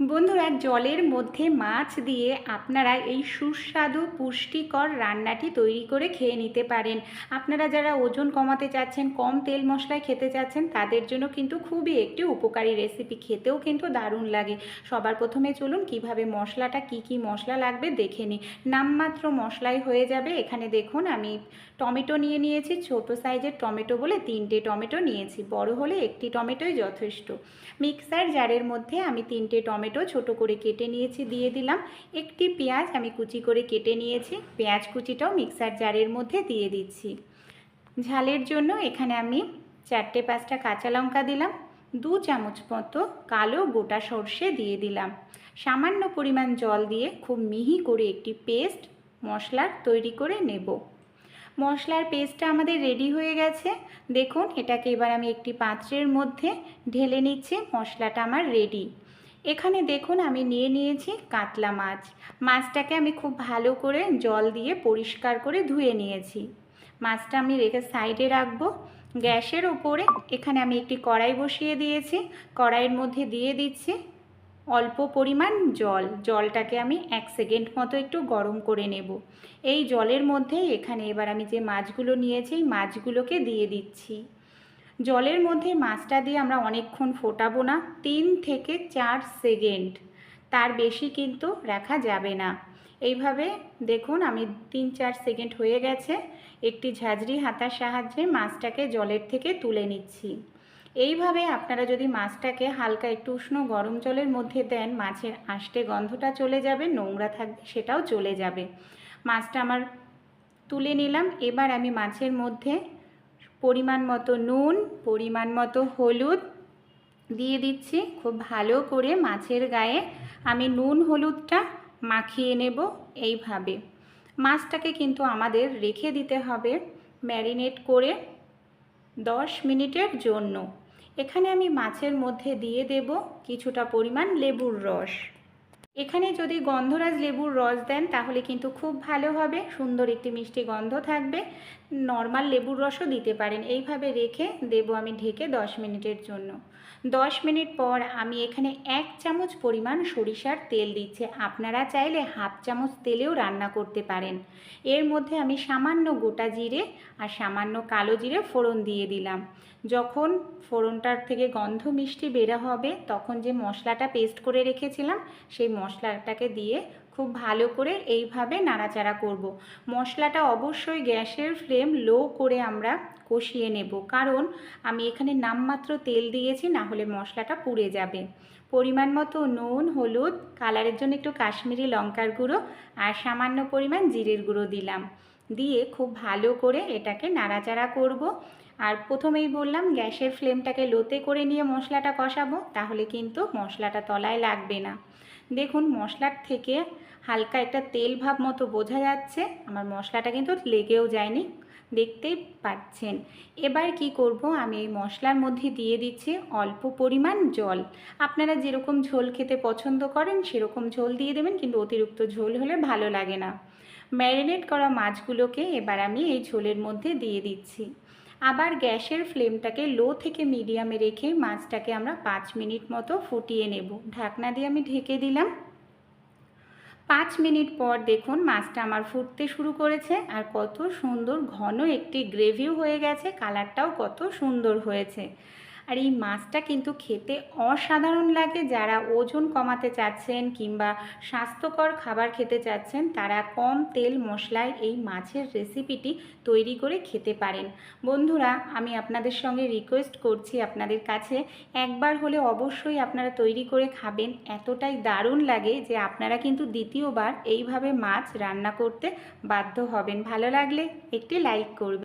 বন্ধুরা, জলের মধ্যে মাছ দিয়ে আপনারা এই সুস্বাদু, পুষ্টিকর রান্নাটি তৈরি করে খেয়ে নিতে পারেন। আপনারা যারা ওজন কমাতে চাচ্ছেন, কম তেল মশলায় খেতে চাচ্ছেন, তাদের জন্য কিন্তু খুবই একটি উপকারী রেসিপি খেতেও কিন্তু দারুণ লাগে। সবার প্রথমে চলুন কীভাবে মশলাটা, কি কি মশলা লাগবে দেখে নিই। নামমাত্র মশলাই হয়ে যাবে। এখানে দেখুন, আমি টমেটো নিয়ে নিয়েছি, ছোট সাইজের টমেটো বলে তিনটে টমেটো নিয়েছি। বড় হলে একটি টমেটোই যথেষ্ট। মিক্সার জারের মধ্যে আমি তিনটে টমেটো ছোট করে কেটে নিয়েছি, দিয়ে দিলাম। একটি পেঁয়াজ আমি কুচি করে কেটে নিয়েছি। পেঁয়াজ কুচিটাও মিক্সার জারের মধ্যে দিয়ে দিচ্ছি। ঝালের জন্য এখানে আমি চারটে পাঁচটা কাঁচা লঙ্কা দিলাম, দু চামচ মতো কালো গোটা সর্ষে দিয়ে দিলাম। সামান্য পরিমাণ জল দিয়ে খুব মিহি করে একটি পেস্ট মশলার তৈরি করে নেব। মশলার পেস্টটা আমাদের রেডি হয়ে গেছে। দেখুন, এটাকে এবার আমি একটি পাত্রের মধ্যে ঢেলে নিচ্ছি। মশলাটা আমার রেডি। এখানে দেখুন আমি নিয়ে নিয়েছি কাতলা মাছ। মাছটাকে আমি খুব ভালো করে জল দিয়ে পরিষ্কার করে ধুয়ে নিয়েছি। মাছটা আমি রেখে সাইডে রাখব। গ্যাসের ওপরে এখানে আমি একটি কড়াই বসিয়ে দিয়েছি। কড়াইয়ের মধ্যে দিয়ে দিচ্ছি অল্প পরিমাণ জল। জলটাকে আমি এক সেকেন্ড মতো একটু গরম করে নেব। এই জলের মধ্যে এখানে এবার আমি যে মাছগুলো নিয়েছি মাছগুলোকে দিয়ে দিচ্ছি। জলের মধ্যে মাছটা দিয়ে আমরা অনেকক্ষণ ফোটাবো না, তিন থেকে চার সেকেন্ড। তার বেশি কিন্তু রাখা যাবে না। এইভাবে দেখুন আমি তিন চার সেকেন্ড হয়ে গেছে, একটি ঝাঁঝরি হাতার সাহায্যে মাছটাকে জলের থেকে তুলে নিচ্ছি। এইভাবে আপনারা যদি মাছটাকে হালকা একটু উষ্ণ গরম জলের মধ্যে দেন, মাছের আষ্টে গন্ধটা চলে যাবে, নোংরা থাকবে সেটাও চলে যাবে। মাছটা আমার তুলে নিলাম, এবার আমি মাছের মধ্যে পরিমাণ মতো নুন, পরিমাণ মতো হলুদ দিয়ে দিচ্ছি। খুব ভালো করে মাছের গায়ে আমি নুন, হলুদটা মাখিয়ে নেব এইভাবে। মাছটাকে কিন্তু আমাদের রেখে দিতে হবে ম্যারিনেট করে দশ মিনিটের জন্য। এখানে আমি মাছের মধ্যে দিয়ে দেব কিছুটা পরিমাণ লেবুর রস। এখানে যদি গন্ধরাজ লেবুর রস দেন, তাহলে কিন্তু খুব ভালো হবে। সুন্দর একটি মিষ্টি গন্ধ থাকবে। নর্মাল লেবুর রসও দিতে পারেন। এইভাবে রেখে দেব আমি ঢেকে দশ মিনিটের জন্য। দশ মিনিট পর আমি এখানে এক চামচ পরিমাণ সরিষার তেল দিচ্ছি। আপনারা চাইলে হাফ চামচ তেলেও রান্না করতে পারেন। এর মধ্যে আমি সামান্য গোটা জিরে আর সামান্য কালো জিরে ফোড়ন দিয়ে দিলাম। যখন ফোড়নটার থেকে গন্ধ মিষ্টি বেরা হবে, তখন যে মশলাটা পেস্ট করে রেখেছিলাম, সেই মশলাটাকে দিয়ে খুব ভালো করে এইভাবে নাড়াচাড়া করব। মশলাটা অবশ্যই গ্যাসের ফ্লেম লো করে আমরা কষিয়ে নেব। কারণ আমি এখানে নামমাত্র তেল দিয়েছি, না হলে মশলাটা পুড়ে যাবে। পরিমাণ মতো নুন, হলুদ, কালারের জন্য একটু কাশ্মীরি লঙ্কার গুঁড়ো আর সামান্য পরিমাণ জিরের গুঁড়ো দিলাম। দিয়ে খুব ভালো করে এটাকে নাড়াচাড়া করব। আর প্রথমেই বললাম গ্যাসের ফ্লেমটাকে লোতে করে নিয়ে মশলাটা কষাবো, তাহলে কিন্তু মশলাটা তলায় লাগবে না। দেখুন মশলার থেকে হালকা একটা তেল ভাব মতো বোঝা যাচ্ছে। আমার মশলাটা কিন্তু লেগেও যায়নি। দেখতেই পাচ্ছেন। এবার কি করব? আমি এই মশলার মধ্যে দিয়ে দিচ্ছি অল্প পরিমাণ জল। আপনারা যেরকম ঝোল খেতে পছন্দ করেন, সেরকম ঝোল দিয়ে দেবেন, কিন্তু অতিরিক্ত ঝোল হলে ভালো লাগে না। ম্যারিনেট করা মাছগুলোকে এবার আমি এই ঝোলের মধ্যে দিয়ে দিচ্ছি। আবার গ্যাসের ফ্লেমটাকে লো থেকে মিডিয়ামে রেখে মাছটাকে আমরা পাঁচ মিনিট মতো ফুটিয়ে নেব। ঢাকনা দিয়ে আমি ঢেকে দিলাম। পাঁচ মিনিট পর দেখুন মাছটা আমার ফুটতে শুরু করেছে আর কত সুন্দর ঘন একটি গ্রেভিও হয়ে গেছে। কালারটাও কত সুন্দর হয়েছে। আর এই মাছটা কিন্তু খেতে অসাধারণ লাগে। যারা ওজন কমাতে চাচ্ছেন কিংবা স্বাস্থ্যকর খাবার খেতে চাচ্ছেন, তারা কম তেল মশলায় এই মাছের রেসিপিটি তৈরি করে খেতে পারেন। বন্ধুরা, আমি আপনাদের সঙ্গে রিকোয়েস্ট করছি আপনাদের কাছে। একবার হলে অবশ্যই আপনারা তৈরি করে খাবেন। এতটাই দারুণ লাগে যে আপনারা কিন্তু দ্বিতীয়বার এইভাবে মাছ রান্না করতে বাধ্য হবেন। ভালো লাগলে একটি লাইক করবেন।